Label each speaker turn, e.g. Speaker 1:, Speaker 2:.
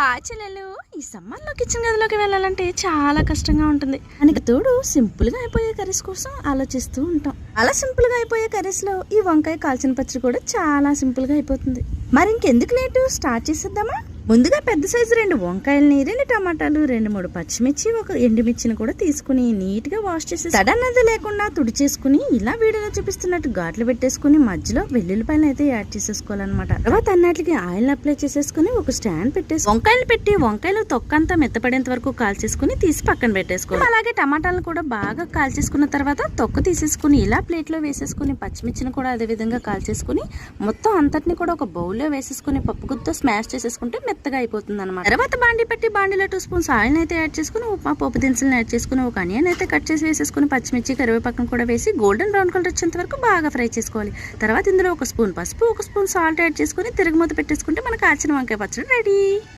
Speaker 1: హా చెల్లెలు ఈ సమ్మర్లో కిచెన్ గదిలోకి వెళ్ళాలంటే చాలా కష్టంగా ఉంటుంది. మనకి తోడు సింపుల్గా అయిపోయే కర్రీస్ కోసం ఆలోచిస్తూ ఉంటాం. అలా సింపుల్గా అయిపోయే కర్రీస్లో ఈ వంకాయ కాల్చిన పచ్చడి కూడా చాలా సింపుల్గా అయిపోతుంది. మరి ఇంకెందుకు లేటు? స్టార్ట్ చేసేద్దామా? ముందుగా పెద్ద సైజు రెండు వంకాయల రెండు టమాటాలు రెండు మూడు పచ్చిమిర్చి ఒక ఎండుమిర్చిని కూడా తీసుకుని నీట్గా వాష్ చేసి తడన్నది లేకుండా తుడి చేసుకుని ఇలా వీడియోలో చూపిస్తున్నట్టు గాట్లు పెట్టేసుకుని మధ్యలో వెల్లుల్లిపాయలు అయితే యాడ్ చేసేసుకోవాలన్నమాట. తర్వాత అన్నట్లకి ఆయిల్ అప్లై చేసేసుకుని ఒక స్టాండ్ పెట్టేసి వంకాయలు పెట్టి వంకాయలు తొక్కంతా మెత్తపడేంత వరకు కాల్చేసుకుని తీసి పక్కన పెట్టేసుకోవాలి. అలాగే టమాటాలను కూడా బాగా కాల్చేసుకున్న తర్వాత తొక్క తీసేసుకుని ఇలా ప్లేట్లో వేసేసుకుని పచ్చిమిర్చిని కూడా అదే విధంగా కాల్చేసుకుని మొత్తం అంతటిని కూడా ఒక బౌల్లో వేసేసుకుని పప్పు గుత్తో స్మాష్ చేసేసుకుంటే మెత్తగా అయిపోతుంది అనమాట తర్వాత బాండి పెట్టి బాండిలో టూ స్పూన్స్ ఆయిల్ అయితే యాడ్ చేసుకుని ఉప్మా పోపు దినుసులను యాడ్ చేసుకుని ఒక అనియన్ అయితే కట్ చేసి వేసేసుకుని పచ్చిమిర్చి కరివేపాకం కూడా వేసి గోల్డెన్ బ్రౌన్ కలర్ వచ్చేంత వరకు బాగా ఫ్రై చేసుకోవాలి. తర్వాత ఇందులో ఒక స్పూన్ పసుపు ఒక స్పూన్ సాల్ట్ యాడ్ చేసుకుని తిరుగుమూత పెట్టేసుకుంటే మనకు ఆచిన వంకాయ పచ్చడి రెడీ.